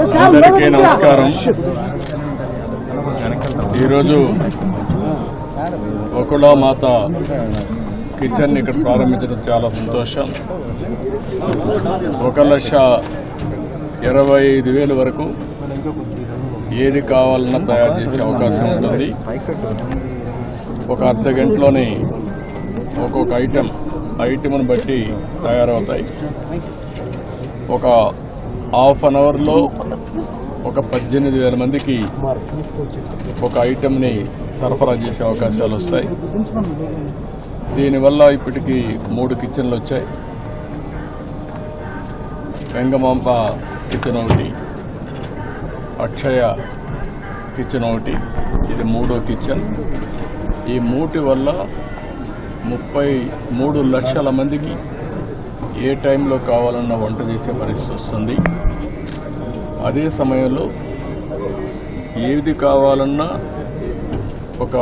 అందరికీ నమస్కారం. ఈరోజు మాత కిచెన్ ఇక్కడ ప్రారంభించడం చాలా సంతోషం. ఒక లక్ష ఇరవై ఐదు వేల వరకు ఏది కావాలన్నా తయారు చేసే అవకాశం ఉంటుంది. ఒక అర్ధ గంటలోనే ఒక్కొక్క ఐటెం ఐటెంను బట్టి తయారవుతాయి. ఒక హాఫ్ అన్ అవర్లో ఒక పద్దెనిమిది వేల మందికి ఒక ఐటెంని సరఫరా చేసే అవకాశాలు వస్తాయి. దీనివల్ల ఇప్పటికీ మూడు కిచెన్లు వచ్చాయి. వెంగమాంప కిచెన్ ఒకటి అక్షయ కిచెన్ ఒకటి ఇది మూడో కిచెన్. ఈ మూటి వల్ల ముప్పై మూడు లక్షల మందికి ఏ టైంలో కావాలన్నా వంట చేసే పరిస్థితి వస్తుంది. అదే సమయంలో ఏది కావాలన్నా ఒక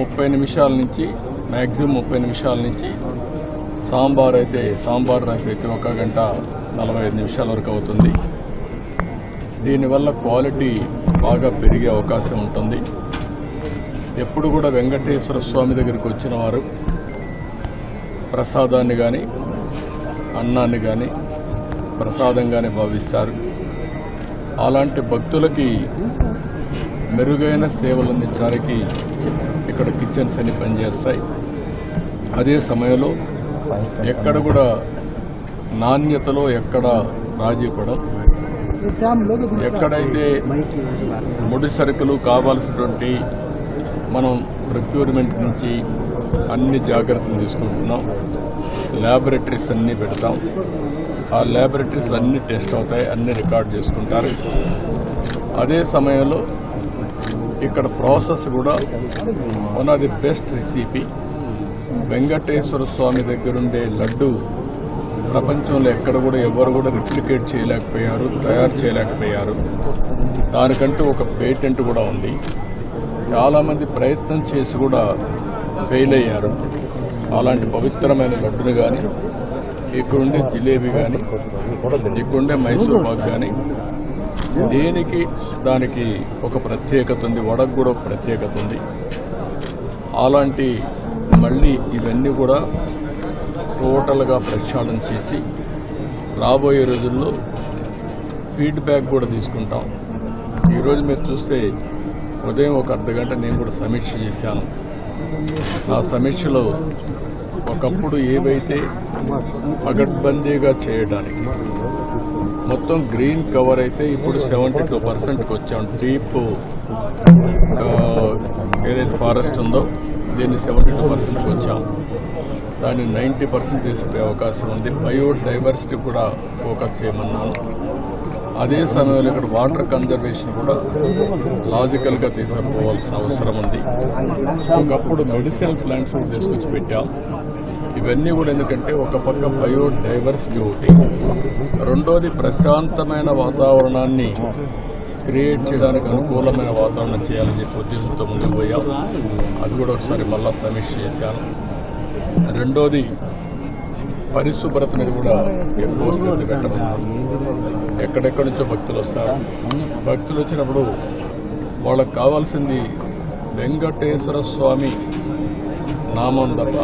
ముప్పై నిమిషాల నుంచి మ్యాక్సిమం ముప్పై నిమిషాల నుంచి సాంబార్ అయితే సాంబార్ రైస్ అయితే ఒక గంట నలభై ఐదు నిమిషాల వరకు అవుతుంది. దీనివల్ల క్వాలిటీ బాగా పెరిగే అవకాశం ఉంటుంది. ఎప్పుడు కూడా వెంకటేశ్వర స్వామి దగ్గరికి వచ్చిన వారు ప్రసాదాన్ని కానీ అన్నాన్ని కానీ ప్రసాదంగానే భావిస్తారు. అలాంటి భక్తులకి మెరుగైన సేవలు అందించడానికి ఇక్కడ కిచెన్స్ అన్ని పనిచేస్తాయి. అదే సమయంలో ఎక్కడ కూడా నాణ్యతలో ఎక్కడ రాజీ పడం ఎక్కడైతే ముడి సరుకులు కావాల్సినటువంటి మనం ప్రొక్యూర్మెంట్ నుంచి అన్ని జాగ్రత్తలు తీసుకుంటున్నాం. ల్యాబొరేటరీస్ అన్నీ పెడతాం. ఆ ల్యాబొరేటరీస్ అన్నీ టెస్ట్ అవుతాయి అన్నీ రికార్డ్ చేసుకుంటారు. అదే సమయంలో ఇక్కడ ప్రాసెస్ కూడా one of the best recipe Venkateswara Swamy దగ్గరుండే లడ్డు ప్రపంచంలో ఎక్కడ కూడా ఎవరు కూడా రిప్లికేట్ చేయలేకపోయారు తయారు చేయలేకపోయారు. దానికంటూ ఒక పేటెంట్ కూడా ఉంది. చాలామంది ప్రయత్నం చేసి కూడా ఫెయిల్ అయ్యారు. అలాంటి పవిత్రమైన లడ్డును కానీ ఇక్కడుండే జిలేబీ కానీ ఇక్కడుండే మైసూర్ పాక్ కానీ దేనికి దానికి ఒక ప్రత్యేకత ఉంది వడకు కూడా ఒక ప్రత్యేకత ఉంది. అలాంటి మళ్ళీ ఇవన్నీ కూడా టోటల్గా ప్రక్షాళన చేసి రాబోయే రోజుల్లో ఫీడ్బ్యాక్ కూడా తీసుకుంటాం. ఈరోజు మీరు చూస్తే ఉదయం ఒక అర్ధ గంట నేను కూడా సమీక్ష చేశాను. ఆ సమీక్షలో ఒకప్పుడు ఏవైతే పగడ్బందీగా చేయడానికి మొత్తం గ్రీన్ కవర్ అయితే ఇప్పుడు సెవెంటీ టూ పర్సెంట్కి వచ్చాం. డీప్ ఏదైతే ఫారెస్ట్ ఉందో దీన్ని సెవెంటీ టూ పర్సెంట్కి వచ్చాం. దాన్ని నైంటీ పర్సెంట్ తీసుకునే అవకాశం ఉంది. బయోడైవర్సిటీ కూడా ఫోకస్ చేయమన్నాను. అదే సమయంలో ఇక్కడ వాటర్ కన్జర్వేషన్ కూడా లాజికల్గా తీసుకుపోవాల్సిన అవసరం ఉంది. ఒకప్పుడు మెడిసినల్ ప్లాంట్స్ కూడా తీసుకొచ్చి పెట్టాం. ఇవన్నీ కూడా ఎందుకంటే ఒక పక్క బయో డైవర్సిటీ ఒకటి. రెండోది ప్రశాంతమైన వాతావరణాన్ని క్రియేట్ చేయడానికి అనుకూలమైన వాతావరణం చేయాలని చెప్పి ఉద్దేశంతో ముందుకు పోయాం. అది కూడా ఒకసారి మళ్ళా సమీక్ష చేశాను. రెండోది పరిశుభ్రత మీద కూడా ఎక్కువ శ్రద్ధ పెట్టడం ఎక్కడెక్కడి నుంచో భక్తులు వస్తారు. భక్తులు వచ్చినప్పుడు వాళ్ళకి కావాల్సింది వెంకటేశ్వర స్వామి నామం తప్ప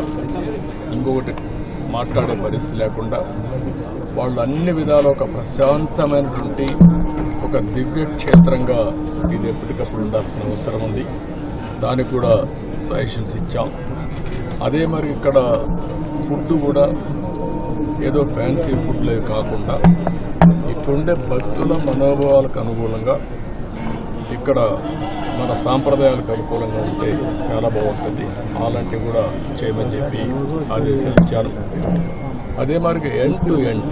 ఇంకొకటి మాట్లాడే పరిస్థితి లేకుండా వాళ్ళు అన్ని విధాలు ఒక ప్రశాంతమైనటువంటి ఒక దివ్య క్షేత్రంగా ఇది ఎప్పటికప్పుడు ఉండాల్సిన అవసరం ఉంది. దానికి కూడా సజెషన్స్ ఇచ్చాం. అదే మరి ఇక్కడ ఫుడ్ కూడా ఏదో ఫ్యాన్సీ ఫుడ్లే కాకుండా ఇక్కడుండే భక్తుల మనోభావాలకు అనుకూలంగా ఇక్కడ మన సాంప్రదాయాలకు అనుకూలంగా ఉంటే చాలా బాగుంటుంది. అలాంటివి కూడా చేయమని చెప్పి ఆదేశాలు ఇచ్చారు అదే మరి ఎండ్ టు ఎండ్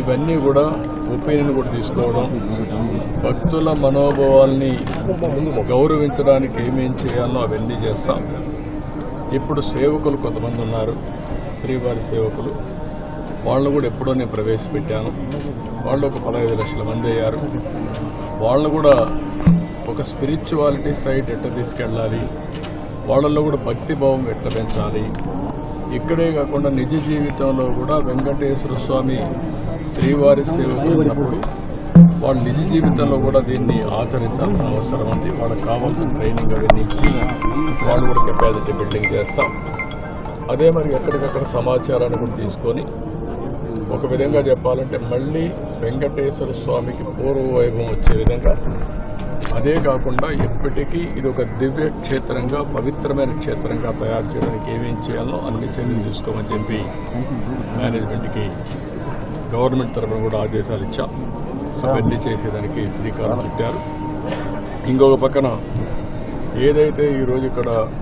ఇవన్నీ కూడా ఒపీనియన్ కూడా తీసుకోవడం భక్తుల మనోభావాల్ని గౌరవించడానికి ఏమేం చేయాలో అవన్నీ చేస్తాం. ఇప్పుడు సేవకులు కొంతమంది ఉన్నారు. శ్రీవారి సేవకులు. వాళ్ళు కూడా ఎప్పుడో నేను ప్రవేశపెట్టాను. వాళ్ళు ఒక పదహైదు లక్షల మంది అయ్యారు. వాళ్ళు కూడా ఒక స్పిరిచువాలిటీ సైడ్ ఎట్లా తీసుకెళ్ళాలి? వాళ్ళల్లో కూడా భక్తి భావం ఎట్లా పెంచాలి? ఇక్కడే కాకుండా నిజ జీవితంలో కూడా వెంకటేశ్వర స్వామి శ్రీవారి సేవకులు ఉన్నప్పుడు వాళ్ళ నిజ జీవితంలో కూడా దీన్ని ఆచరించాల్సిన అవసరం ఉంది. వాళ్ళకి కావాల్సిన ట్రైనింగ్ అవన్నీ ఇచ్చి వాళ్ళు కూడా కెపాసిటీ బిల్డింగ్ చేస్తాం. అదే మరి ఎక్కడికక్కడ సమాచారాన్ని కూడా తీసుకొని ఒక విధంగా చెప్పాలంటే మళ్ళీ వెంకటేశ్వర స్వామికి పూర్వ వైభవం వచ్చే విధంగా అదే కాకుండా ఎప్పటికీ ఇది ఒక దివ్య క్షేత్రంగా పవిత్రమైన క్షేత్రంగా తయారు చేయడానికి ఏమేం చేయాలో అన్ని చర్యలు తీసుకోమని చెప్పి మేనేజ్మెంట్కి గవర్నమెంట్ తరఫున కూడా ఆదేశాలు ఇచ్చాం. అవన్నీ చేసేదానికి శ్రీకారం చుట్టారు. ఇంకొక పక్కన ఏదైతే ఈరోజు ఇక్కడ